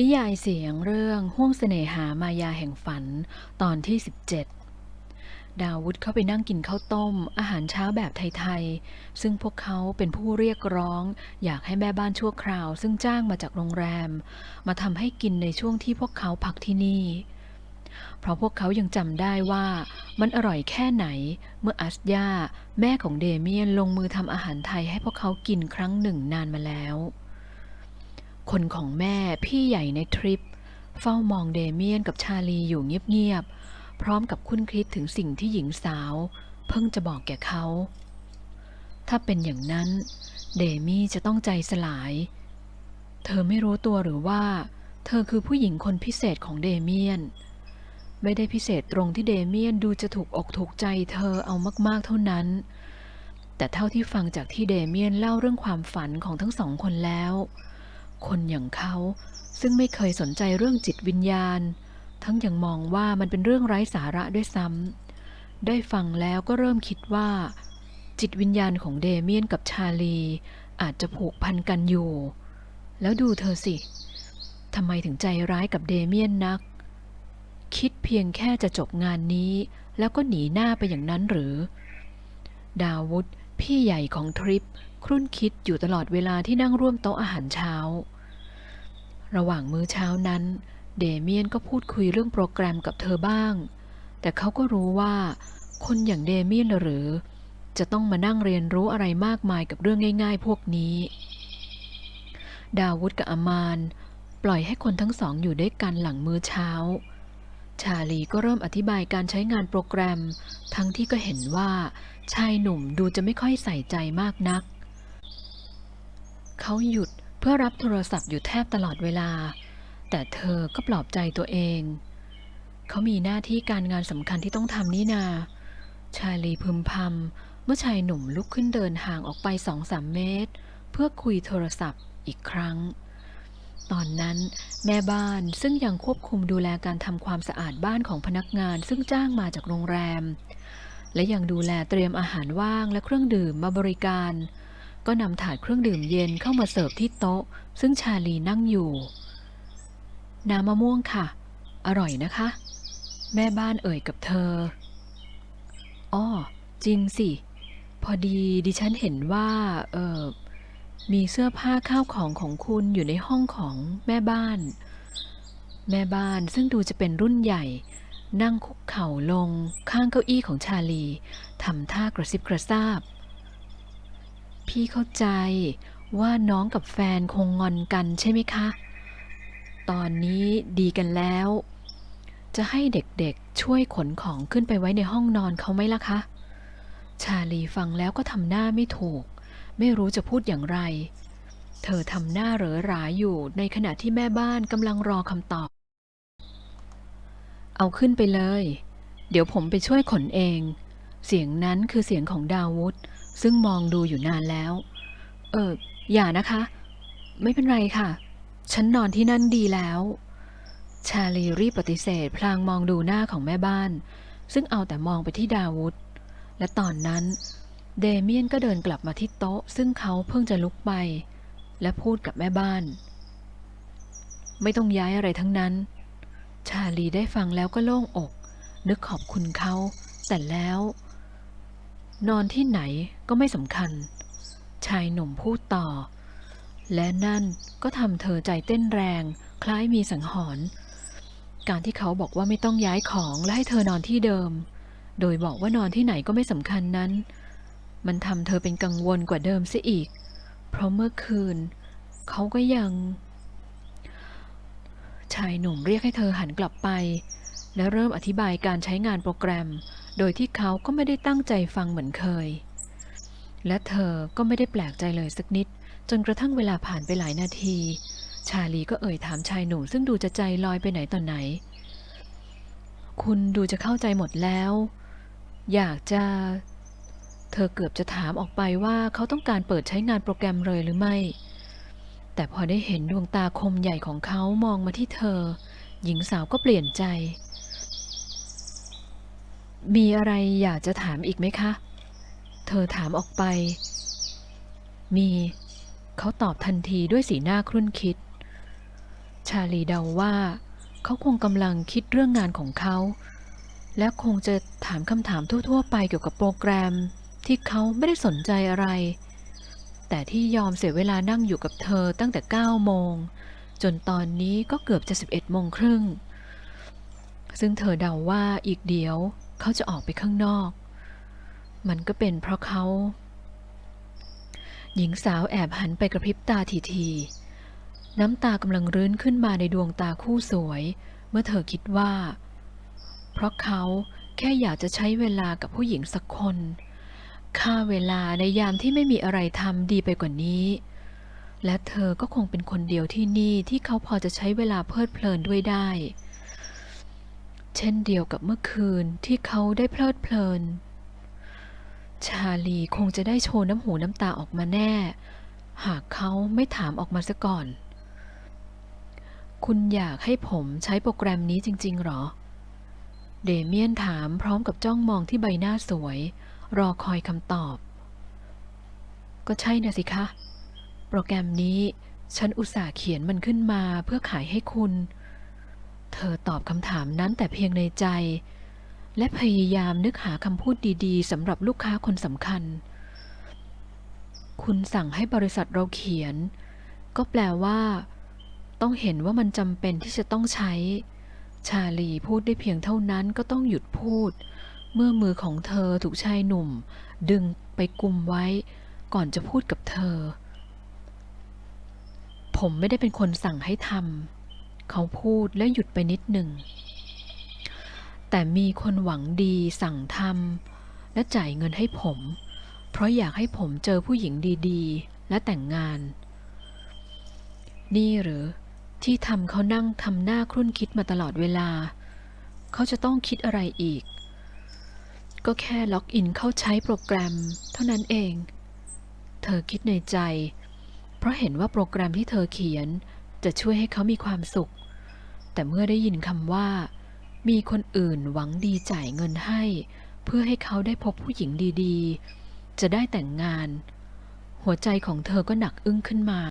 นิยายเสียงเรื่องห้วงเสน่หามายาแห่งฝันตอนที่ 17 ดาวุธเข้าไปนั่งกินข้าวต้ม อาหารเช้าแบบไทยๆ ซึ่งพวกเขาเป็นผู้เรียกร้อง อยากให้แม่บ้านชั่วคราว ซึ่งจ้างมาจากโรงแรม มาทำให้กินในช่วงที่พวกเขาพักที่นี่ เพราะพวกเขายังจำได้ว่ามันอร่อยแค่ไหนเมื่ออัสยาแม่ของเดเมียนลงมือทำอาหารไทยให้พวกเขากินครั้งหนึ่งนานมาแล้ว คนของแม่พี่ใหญ่ในทริป เฝ้ามองเดเมียนกับชาลีอยู่เงียบๆ พร้อมกับคุ้นคิดถึงสิ่งที่หญิงสาว เพิ่งจะบอกแก่เขา ถ้าเป็นอย่างนั้น เดมี่จะต้องใจสลาย เธอไม่รู้ตัวหรือว่า เธอคือผู้หญิงคนพิเศษของเดเมียน ไม่ได้พิเศษตรงที่เดเมียนดูจะถูกอกถูกใจเธอเอามากๆเท่านั้นแต่เท่าที่ฟังจากที่เดเมียนเล่าเรื่องความฝันของทั้งสองคนแล้ว คนอย่างเขาซึ่งไม่เคยสนใจเรื่องจิตวิญญาณ ทั้งยังมองว่ามันเป็นเรื่องไร้สาระด้วยซ้ำได้ฟังแล้วก็เริ่มคิดว่า จิตวิญญาณของเดเมียนกับชาลี อาจจะผูกพันกันอยู่ แล้วดูเธอสิทำไมถึงใจร้ายกับเดเมียนนัก คิดเพียงแค่จะจบงานนี้ แล้วก็หนีหน้าไปอย่างนั้นหรือ ดาวุธพี่ใหญ่ของทริป ครุ่นคิดอยู่ตลอดเวลาที่นั่งร่วมโต๊ะอาหารเช้า ระหว่างมื้อเช้านั้น เดเมียนก็พูดคุยเรื่องโปรแกรมกับเธอบ้าง แต่เขาก็รู้ว่า คนอย่างเดเมียนหรือ จะต้องมานั่งเรียนรู้อะไรมากมายกับเรื่องง่าย ๆ พวกนี้ ดาวุธกับอามาน ปล่อยให้คนทั้งสองอยู่ด้วยกันหลังมื้อเช้า ชาลีก็เริ่มอธิบายการใช้งานโปรแกรม ทั้งที่ก็เห็นว่าชายหนุ่มดูจะไม่ค่อยใส่ใจมากนัก เขาหยุดเพื่อรับโทรศัพท์อยู่แทบตลอดเวลา แต่เธอก็ปลอบใจตัวเอง เขามีหน้าที่การงานสำคัญที่ต้องทำนี่นา ชาลีพึมพำเมื่อชายหนุ่มลุกขึ้นเดินห่างออกไปสองสามเมตร เพื่อคุยโทรศัพท์อีกครั้ง ตอนนั้นแม่บ้านซึ่งยังควบคุมดูแลการทำความสะอาดบ้านของพนักงานซึ่งจ้างมาจากโรงแรม และยังดูแลเตรียมอาหารว่างและเครื่องดื่มมาบริการ ก็นำถาดเครื่องดื่มเย็นเข้ามาเสิร์ฟที่โต๊ะ ซึ่งชาลีนั่งอยู่ น้ำมะม่วงค่ะ อร่อยนะคะ แม่บ้านเอ่ยกับเธอ อ้อ จริงสิ พอดีดิฉันเห็นว่า เออมีเสื้อผ้าข้าวของของคุณอยู่ในห้องของแม่บ้าน แม่บ้านซึ่งดูจะเป็นรุ่นใหญ่ นั่งคุกเข่าลงข้างเก้าอี้ของชาลีทำท่ากระซิบกระซาบ พี่เข้าใจว่าน้องกับแฟนคงงอนกันใช่ไหมคะ ตอนนี้ดีกันแล้ว จะให้เด็กๆช่วยขนของขึ้นไปไว้ในห้องนอนเขาไหมล่ะคะ ชาลีฟังแล้วก็ทำหน้าไม่ถูก ไม่รู้จะพูดอย่างไร เธอทำหน้าเหรอหราอยู่ในขณะที่แม่บ้านกำลังรอคำตอบ เอาขึ้นไปเลย เดี๋ยวผมไปช่วยขนเอง เสียงนั้นคือเสียงของดาวุธ ซึ่งมองดูอยู่นานแล้ว เออ อย่านะคะ ไม่เป็นไรค่ะ ฉันนอนที่นั่นดีแล้ว ชาลีรีบปฏิเสธ พลางมองดูหน้าของแม่บ้าน ซึ่งเอาแต่มองไปที่ดาวุธ และตอนนั้น เดเมียนก็เดินกลับมาที่โต๊ะ ซึ่งเขาเพิ่งจะลุกไป และพูดกับแม่บ้าน ไม่ต้องย้ายอะไรทั้งนั้น ชาลีได้ฟังแล้วก็โล่งอก นึกขอบคุณเขา แต่แล้ว นอนที่ไหนก็ไม่สำคัญ ชายหนุ่มพูดต่อ และนั่นก็ทำเธอใจเต้นแรง คล้ายมีสังหรณ์การที่เขาบอกว่าไม่ต้องย้ายของและให้เธอนอนที่เดิม โดยบอกว่านอนที่ไหนก็ไม่สำคัญนั้น มันทำเธอเป็นกังวลกว่าเดิมเสียอีก เพราะเมื่อคืน เขาก็ยัง ชายหนุ่มเรียกให้เธอหันกลับไป และเริ่มอธิบายการใช้งานโปรแกรม โดยที่เขาก็ไม่ได้ตั้งใจฟังเหมือนเคย และเธอก็ไม่ได้แปลกใจเลยสักนิด จนกระทั่งเวลาผ่านไปหลายนาที ชาลีก็เอ่ยถามชายหนุ่มซึ่งดูจะใจลอยไปไหนต่อไหน คุณดูจะเข้าใจหมดแล้ว อยากจะ เธอเกือบจะถามออกไปว่าเขาต้องการเปิดใช้งานโปรแกรมเลยหรือไม่ แต่พอได้เห็นดวงตาคมใหญ่ของเขามองมาที่เธอ หญิงสาวก็เปลี่ยนใจ มีอะไรอยากจะถามอีกไหมคะ เธอถามออกไป มี เขาตอบทันทีด้วยสีหน้าครุ่นคิด ชาลีเดาว่า เขาคงกำลังคิดเรื่องงานของเขา และคงจะถามคำถามทั่ว ๆ ไปเกี่ยวกับโปรแกรม ที่เขาไม่ได้สนใจอะไร แต่ที่ยอมเสียเวลานั่งอยู่กับเธอตั้งแต่ 9 โมง จนตอนนี้ก็เกือบจะ 11 โมงครึ่ง ซึ่งเธอเดาว่าอีกเดียว เขาจะออกไปข้างนอก มันก็เป็นเพราะเขา หญิงสาวแอบหันไปกระพริบตาทีๆ น้ำตากำลังรื้นขึ้นมาในดวงตาคู่สวย เมื่อเธอคิดว่า เพราะเขาแค่อยากจะใช้เวลากับผู้หญิงสักคนค่าเวลาในยามที่ไม่มีอะไรทำดีไปกว่านี้ และเธอก็คงเป็นคนเดียวที่นี่ที่เขาพอจะใช้เวลาเพลิดเพลินด้วยได้ เช่นเดียวกับเมื่อคืนที่เขาได้เพลิดเพลิน ชาลีคงจะได้โชว์น้ำหูน้ำตาออกมาแน่ หากเขาไม่ถามออกมาซะก่อน คุณอยากให้ผมใช้โปรแกรมนี้จริง ๆ หรอ เดเมียนถามพร้อมกับจ้องมองที่ใบหน้าสวย รอคอยคำตอบ ก็ใช่นะสิคะ โปรแกรมนี้ฉันอุตส่าห์เขียนมันขึ้นมาเพื่อขายให้คุณ เธอตอบคำถามนั้นแต่เพียงในใจ และพยายามนึกหาคำพูดดีๆสำหรับลูกค้าคนสำคัญ คุณสั่งให้บริษัทเราเขียน ก็แปลว่า ต้องเห็นว่ามันจำเป็นที่จะต้องใช้ ชาลีพูดได้เพียงเท่านั้นก็ต้องหยุดพูด เมื่อมือของเธอถูกชายหนุ่ม ดึงไปกุมไว้ ก่อนจะพูดกับเธอ ผมไม่ได้เป็นคนสั่งให้ทำ เขาพูดและหยุดไปนิดหนึ่ง แต่มีคนหวังดีสั่งทำและจ่ายเงินให้ผม เพราะอยากให้ผมเจอผู้หญิงดีๆ และแต่งงาน นี่หรือที่ทำเขานั่งทำหน้าครุ่นคิดมาตลอดเวลา เขาจะต้องคิดอะไรอีก ก็แค่ล็อกอินเข้าใช้โปรแกรม เท่านั้นเอง เธอคิดในใจ เพราะเห็นว่าโปรแกรมที่เธอเขียน จะช่วยให้เขามีความสุข แต่เมื่อได้ยินคำว่า มีคนอื่นหวังดีจ่ายเงินให้ เพื่อให้เขาได้พบผู้หญิงดีๆ จะได้แต่งงาน หัวใจของเธอก็หนักอึ้งขึ้นมา